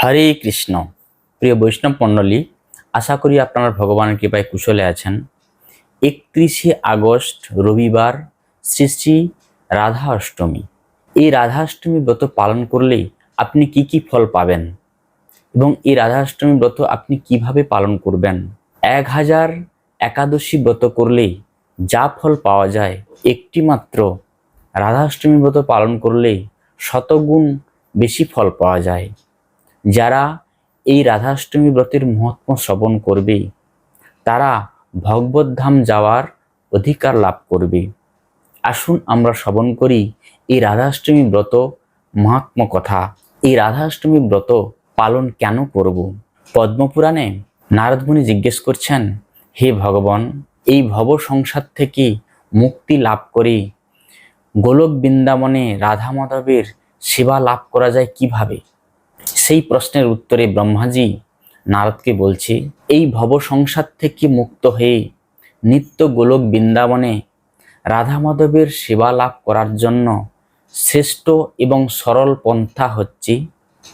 হরে কৃষ্ণ। প্রিয় বৈষ্ণব মণ্ডলী, আশা করি আপনারা ভগবানের কৃপায় কুশলে আছেন। একত্রিশে আগস্ট, রবিবার, শ্রী শ্রী রাধা অষ্টমী। এই রাধা অষ্টমী ব্রত পালন করলে আপনি কি কি ফল পাবেন? এবং এই রাধা অষ্টমী ব্রত আপনি কীভাবে পালন করবেন? এক হাজার একাদশী ব্রত করলে যা ফল পাওয়া যায় একটি মাত্র রাধা অষ্টমী ব্রত পালন করলে শতগুণ বেশি ফল পাওয়া যায়। যারা এই রাধাষ্টমী ব্রতের মহাত্ম শ্রবণ করবে, তারা ভগবদ্ধাম যাওয়ার অধিকার লাভ করবে। আসুন আমরা শ্রবণ করি এই রাধাষ্টমী ব্রত মহাত্ম কথা। এই রাধাষ্টমী ব্রত পালন কেন করব? পদ্মপুরাণে নারদমুনি জিজ্ঞেস করছেন, হে ভগবান, এই ভব সংসার থেকে মুক্তি লাভ করে গোলক বৃন্দাবনে রাধা মাধবের সেবা লাভ করা যায় কীভাবে? সেই প্রশ্নের উত্তরে ব্রহ্মাজি নারদকে বলছে, এই ভব সংসার থেকে মুক্ত হয়ে নিত্য গোলক বৃন্দাবনে রাধা মাধবের সেবা লাভ করার জন্য শ্রেষ্ঠ এবং সরল পন্থা হচ্ছে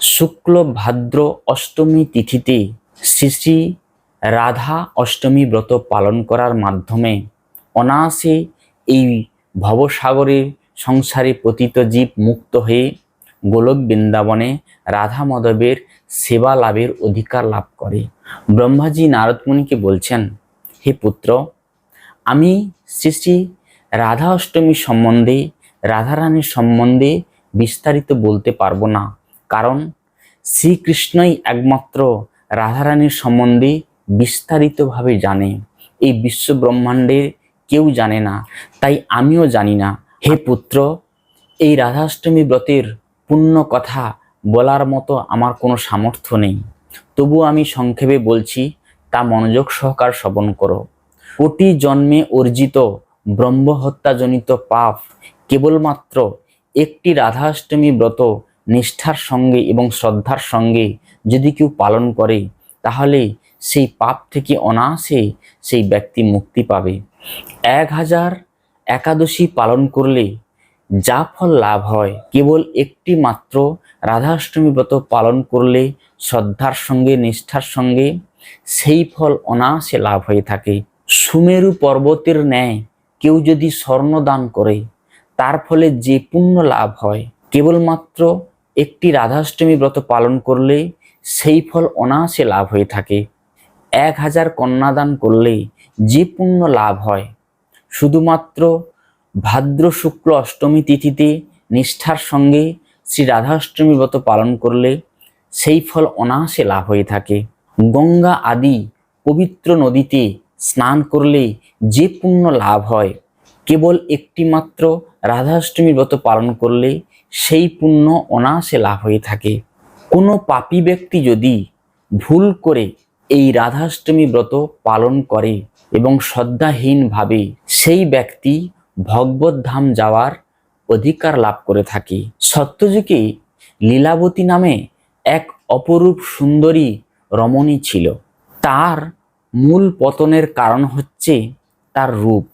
শুক্ল ভাদ্র অষ্টমী তিথিতে শ্রী শ্রী রাধা অষ্টমী ব্রত পালন করার মাধ্যমে অনায়াসে এই ভবসাগরের সংসারে পতিত জীব মুক্ত হয়ে গোলক বৃন্দাবনে রাধা মাধবের সেবা লাভের অধিকার লাভ করে। ব্রহ্মাজি নারদমণিকে বলছেন, হে পুত্র, আমি শ্রী শ্রী রাধা অষ্টমী সম্বন্ধে রাধারানীর সম্বন্ধে বিস্তারিত বলতে পারব না। কারণ শ্রীকৃষ্ণই একমাত্র রাধারানীর সম্বন্ধে বিস্তারিতভাবে জানে। এই বিশ্ব ব্রহ্মাণ্ডের কেউ জানে না, তাই আমিও জানি না। হে পুত্র, এই রাধাষ্টমী ব্রতের পূর্ণ কথা বলার মতো আমার কোনো সামর্থ্য নেই। তবু আমি সংক্ষেপে বলছি, তা মনোযোগ সহকার শ্রবণ করো। কোটি জন্মে অর্জিত ব্রহ্মহত্যাজনিত পাপ কেবলমাত্র একটি রাধাষ্টমী ব্রত নিষ্ঠার সঙ্গে এবং শ্রদ্ধার সঙ্গে যদি কেউ পালন করে, তাহলে সেই পাপ থেকে অনায়াসে সেই ব্যক্তি মুক্তি পাবে। এক হাজার একাদশী পালন করলে যা ফল লাভ হয়, কেবল একটি মাত্র রাধাষ্টমী ব্রত পালন করলে শ্রদ্ধার সঙ্গে, নিষ্ঠার সঙ্গে সেই ফল অনায়াসে লাভ হয়ে থাকে। সুমেরু পর্বতের ন্যায় কেউ যদি স্বর্ণ দান করে, তার ফলে যে পুণ্য লাভ হয়, কেবলমাত্র একটি রাধাষ্টমী ব্রত পালন করলে সেই ফল অনায়াসে লাভ হয়ে থাকে। এক হাজার কন্যাদান করলে যে পুণ্য লাভ হয়, শুধুমাত্র ভাদ্র শুক্ল অষ্টমী তিথিতে নিষ্ঠার সঙ্গে শ্রী রাধাষ্টমী ব্রত পালন করলে সেই ফল অনায়াসে লাভ হয়ে থাকে। গঙ্গা আদি পবিত্র নদীতে স্নান করলে যে পুণ্য লাভ হয়, কেবল একটি মাত্র রাধাষ্টমী ব্রত পালন করলে সেই পুণ্য অনায়াসে লাভ হয়ে থাকে। কোনো পাপী ব্যক্তি যদি ভুল করে এই রাধাষ্টমী ব্রত পালন করে এবং শ্রদ্ধাহীনভাবে সেই ব্যক্তি ভগবত ধাম যাওয়ার অধিকার লাভ করে থাকে। সত্যযুগে লীলাবতী নামে এক অপরূপ সুন্দরী রমণী ছিল। তার মূল পতনের কারণ হচ্ছে তার রূপ।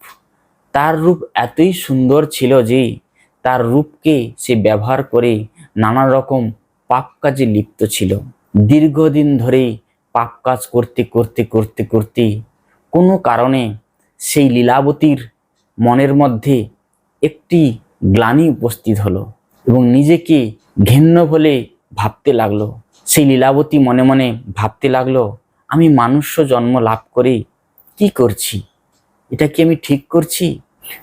তার রূপ এতই সুন্দর ছিল যে তার রূপকে সে ব্যবহার করে নানা রকম পাপ কাজে লিপ্ত ছিল। দীর্ঘদিন ধরে পাপ কাজ করতে করতে করতে করতে কোনো কারণে সেই লীলাবতীর মনের মধ্যে একটি গ্লানি উপস্থিত হলো এবং নিজেকে ঘেন্ন বলে ভাবতে লাগল। সেই লীলাবতী মনে মনে ভাবতে লাগল, আমি মানুষ্য জন্ম লাভ করে কি করছি? এটা কি আমি ঠিক করছি?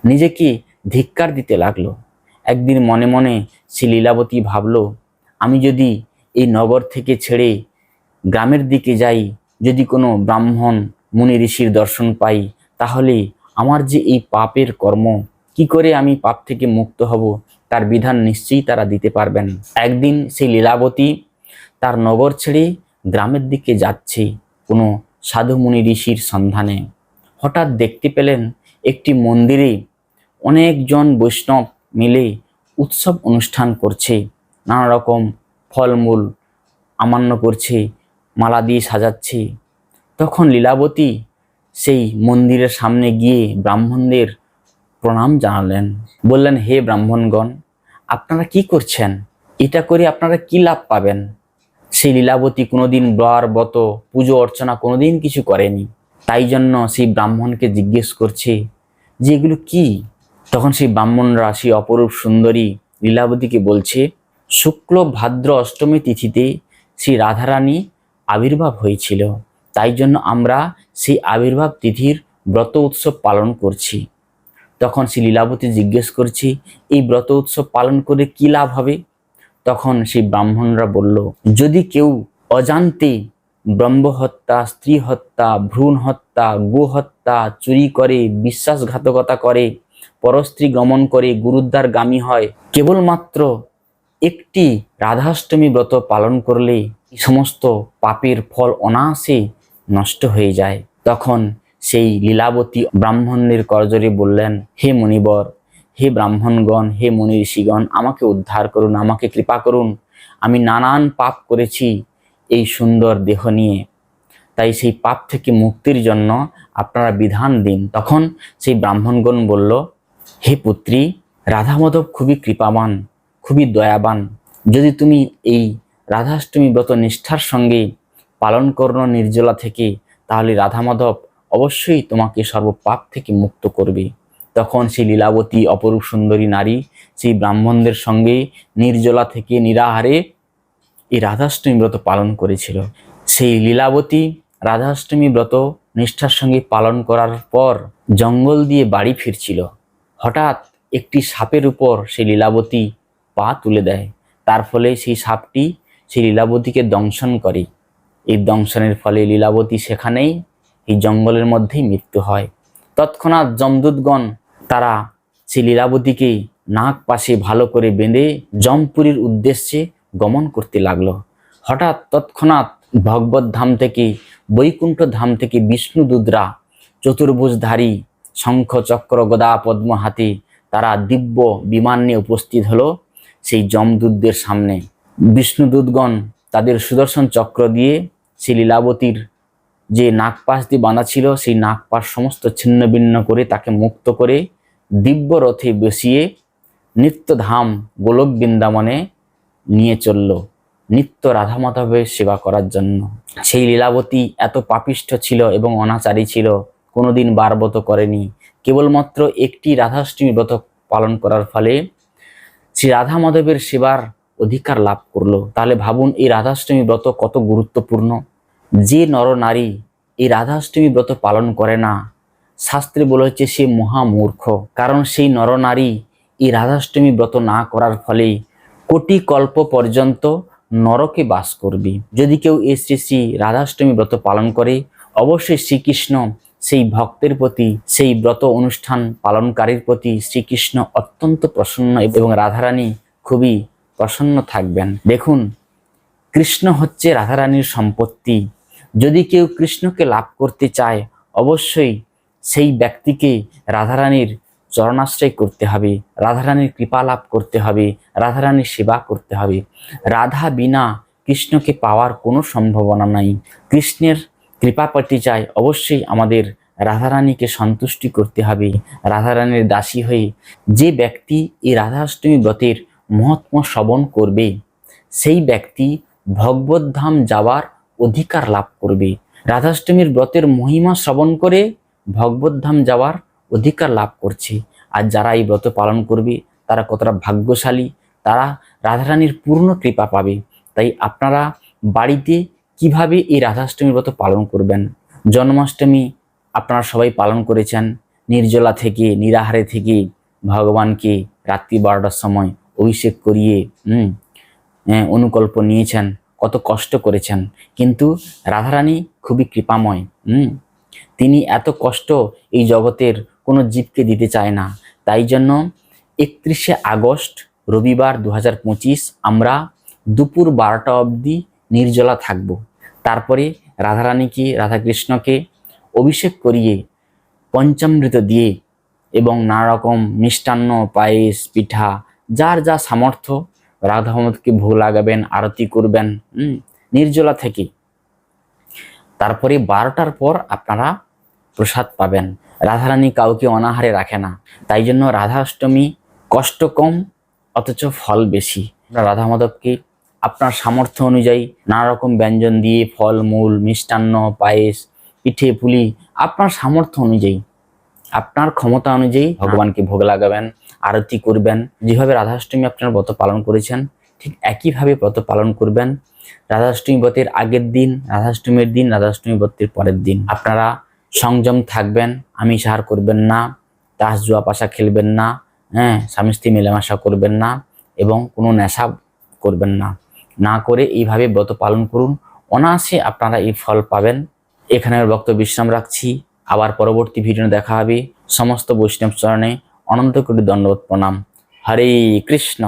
নিজেকে ধিক্কার দিতে লাগল। একদিন মনে মনে সে লীলাবতী ভাবলো, আমি যদি এই নগর থেকে ছেড়ে গ্রামের দিকে যাই, যদি কোনো ব্রাহ্মণ, মুনি ঋষির দর্শন পাই, তাহলে আমার যে এই পাপের কর্ম, কি করে আমি পাপ থেকে মুক্ত হব, তার বিধান নিশ্চয়ই তারা দিতে পারবেন। একদিন সেই লীলাবতী তার নগর ছেড়ে গ্রামের দিকে যাচ্ছে কোনো সাধু মুনি ঋষির সন্ধানে। হঠাৎ দেখতে পেলেন একটি মন্দিরে অনেকজন বৈষ্ণব মিলে উৎসব অনুষ্ঠান করছে। নানা রকম ফলমূল আমান্য করছে, মালা দিয়ে সাজাচ্ছে। তখন লীলাবতী সেই মন্দিরের সামনে গিয়ে ব্রাহ্মণদের প্রণাম জানালেন। বললেন, হে ব্রাহ্মণগণ, আপনারা কি করছেন? এটা করে আপনারা কি লাভ পাবেন? সেই লীলাবতী কোনোদিন ব্রর বত পুজো, অর্চনা কোনোদিন কিছু করেনি। তাই জন্য সেই ব্রাহ্মণকে জিজ্ঞেস করছে যে এগুলো কি? তখন সেই ব্রাহ্মণরা সেই অপরূপ সুন্দরী লীলাবতীকে বলছে, শুক্ল, ভাদ্র, অষ্টমী তিথিতে শ্রী রাধারানী আবির্ভাব হয়েছিল। তাই জন্য আমরা সেই আবির্ভাব তিথির ব্রত উৎসব পালন করছি। তখন শ্রী লীলাবতী জিজ্ঞেস করছি, এই ব্রত উৎসব পালন করে কি লাভ হবে? তখন সেই ব্রাহ্মণরা বলল, যদি কেউ অজান্তে ব্রহ্মহত্যা স্ত্রী হত্যা ভ্রূণ হত্যা গো হত্যা চুরি করে, বিশ্বাসঘাতকতা করে, পরস্ত্রী গমন করে গুরুদ্বার গামী হয়, কেবলমাত্র একটি রাধাষ্টমী ব্রত পালন করলে এই সমস্ত পাপের ফল অনায়াসে নষ্ট হয়ে যায়। তখন সেই লীলাবতী ব্রাহ্মণের করজরে বললেন, হে মুনিবর, হে ব্রাহ্মণগণ, হে মুনি ঋষিগণ আমাকে উদ্ধার করুন, আমাকে কৃপা করুন। আমি নানান পাপ করেছি এই সুন্দর দেহ নিয়ে। তাই সেই পাপ থেকে মুক্তির জন্য আপনারা বিধান দিন। তখন সেই ব্রাহ্মণগণ বলল, হে পুত্রী রাধা মাধব খুবই কৃপাবান, খুবই দয়াবান। যদি তুমি এই রাধাষ্টমী ব্রত নিষ্ঠার সঙ্গে পালন করো নির্জলা থেকে, তাহলে রাধা মাধব অবশ্যই তোমাকে সর্বপাপ থেকে মুক্ত করবে। তখন সেই লীলাবতী অপরূপ সুন্দরী নারী সেই ব্রাহ্মণদের সঙ্গে নির্জলা থেকে নিরাহারে এই রাধাষ্টমী ব্রত পালন করেছিল। সেই লীলাবতী রাধাষ্টমী ব্রত নিষ্ঠার সঙ্গে পালন করার পর জঙ্গল দিয়ে বাড়ি ফিরছিল। হঠাৎ একটি সাপের উপর সেই লীলাবতী পা তুলে দেয়। তার ফলে সেই সাপটি সেই লীলাবতীকে দংশন করে। এই দংশনের ফলে লীলাবতী সেখানেই এই জঙ্গলের মধ্যেই মৃত্যু হয়। তৎক্ষণাৎ যমদূতগণ তারা সেই লীলাবতীকে নাক পাশে ভালো করে বেঁধে জমপুরীর উদ্দেশ্যে গমন করতে লাগল। হঠাৎ তৎক্ষণাৎ ভগবত ধাম থেকে, বৈকুণ্ঠ ধাম থেকে বিষ্ণুদূতরা চতুর্ভুজধারী শঙ্খ চক্র গদা পদ্ম হাতে তারা দিব্য বিমান নিয়ে উপস্থিত হলো সেই যমদূতদের সামনে। বিষ্ণুদূতগণ তাদের সুদর্শন চক্র দিয়ে সেই লীলাবতীর যে নাগপাশ দিয়ে বাঁধা ছিল, সেই নাগপাশ সমস্ত ছিন্ন ভিন্ন করে তাকে মুক্ত করে দিব্য রথে বসিয়ে নিত্যধাম গোলক বৃন্দাবনে নিয়ে চলল নিত্য রাধা মাধবের সেবা করার জন্য। সেই লীলাবতী এত পাপিষ্ঠ ছিল এবং অনাচারী ছিল, কোনোদিন বারবত করেনি। কেবলমাত্র একটি রাধাষ্টমী ব্রত পালন করার ফলে শ্রী রাধা মাধবের সেবার অধিকার লাভ করল। তাহলে ভাবুন, এই রাধাষ্টমী ব্রত কত গুরুত্বপূর্ণ। যে নরনারী এই রাধাষ্টমী ব্রত পালন করে না, শাস্ত্রে বলা হচ্ছে সে মহামূর্খ। কারণ সেই নরনারী এই রাধাষ্টমী ব্রত না করার ফলে কোটি কল্প পর্যন্ত নরকে বাস করবে। যদি কেউ এই শ্রী শ্রী রাধাষ্টমী ব্রত পালন করে, অবশ্যই শ্রীকৃষ্ণ সেই ভক্তের প্রতি, সেই ব্রত অনুষ্ঠান পালনকারীর প্রতি শ্রীকৃষ্ণ অত্যন্ত প্রসন্ন এবং রাধারানী খুবই প্রসন্ন থাকবেন। দেখুন, কৃষ্ণ হচ্ছে রাধারানীর সম্পত্তি। যদি কেউ কৃষ্ণকে লাভ করতে চায়, অবশ্যই সেই ব্যক্তিকে রাধারানীর চরণাশ্রয় করতে হবে। রাধারানীর কৃপা লাভ করতে হবে, রাধারানীর সেবা করতে হবে। রাধা বিনা কৃষ্ণকে পাওয়ার কোনো সম্ভাবনা নাই। কৃষ্ণের কৃপা পেতে চাই অবশ্যই আমাদের রাধারানীকে সন্তুষ্টি করতে হবে। রাধারানীর দাসী হয়ে যে ব্যক্তি এই রাধাষ্টমী ব্রতের মহাত্ম শ্রবণ করবে, সেই ব্যক্তি ভগবত ধাম যাওয়ার অধিকার লাভ করবে। রাধাষ্টমীর ব্রতের মহিমা শ্রবণ করে ভগবত ধাম যাওয়ার অধিকার লাভ করছে। আর যারা এই ব্রত পালন করবে, তারা কতটা ভাগ্যশালী, তারা রাধারানীর পূর্ণ কৃপা পাবে। তাই আপনারা বাড়িতে কীভাবে এই রাধাষ্টমীর ব্রত পালন করবেন? জন্মাষ্টমী আপনারা সবাই পালন করেছেন। নির্জলা থেকে, নিরাহারে থেকে ভগবানকে রাত্রি বারোটার সময় অভিষেক করিয়ে হ্যাঁ, অনুকল্প নিয়েছেন কত কষ্ট করেছেন। কিন্তু রাধারানী খুবই কৃপাময় হুম তিনি এত কষ্ট এই জগতের কোনো জীবকে দিতে চায় না। তাই জন্য একত্রিশে আগস্ট রবিবার দু হাজার পঁচিশ আমরা দুপুর বারোটা অবধি নির্জলা থাকব। তারপরে রাধারানীকে রাধাকৃষ্ণকে অভিষেক করিয়ে পঞ্চামৃত দিয়ে এবং নানা রকম মিষ্টান্ন পায়েস পিঠা যার যা সামর্থ্য রাধা মোহাম্মদকে ভোগ লাগাবেন আরতি করবেন হুম, নির্জলা থেকে। তারপরে বারোটার পর আপনারা প্রসাদ পাবেন। রাধারানী কাউকে অনাহারে রাখে না। তাই জন্য রাধা অষ্টমী কষ্ট কম অথচ ফল বেশি। রাধা মাধবকে আপনার সামর্থ্য অনুযায়ী নানা রকম ব্যঞ্জন দিয়ে ফল মূল মিষ্টান্ন পায়েস পিঠে পুলি আপনার সামর্থ্য অনুযায়ী আপনার ক্ষমতা অনুযায়ী ভগবানকে ভোগ লাগাবেন। আরতি করবেন। যেভাবে রাধাষ্টমী আপনার ব্রত পালন করেছেন, ঠিক একইভাবে ব্রত পালন করবেন। রাধাষ্টমী ব্রতের আগের দিন, রাধাষ্টমীর দিন, রাধাষ্টমী ব্রতের পরের দিন। আপনারা সংযম থাকবেন, আমিষ আহার করবেন না, তাস, জুয়া, পাশা খেলবেন না হ্যাঁ স্বামী স্ত্রী মেলামেশা করবেন না এবং কোনো নেশা করবেন না। না করে এইভাবে ব্রত পালন করুন। অনায়াসে আপনারা এই ফল পাবেন। এখানে আমার বক্তব্য বিশ্রাম রাখছি। আবার পরবর্তী ভিডিও দেখা হবে। সমস্ত বৈষ্ণব চরণে অনন্ত কোটি দণ্ডবোধ প্রণাম। হরে কৃষ্ণ।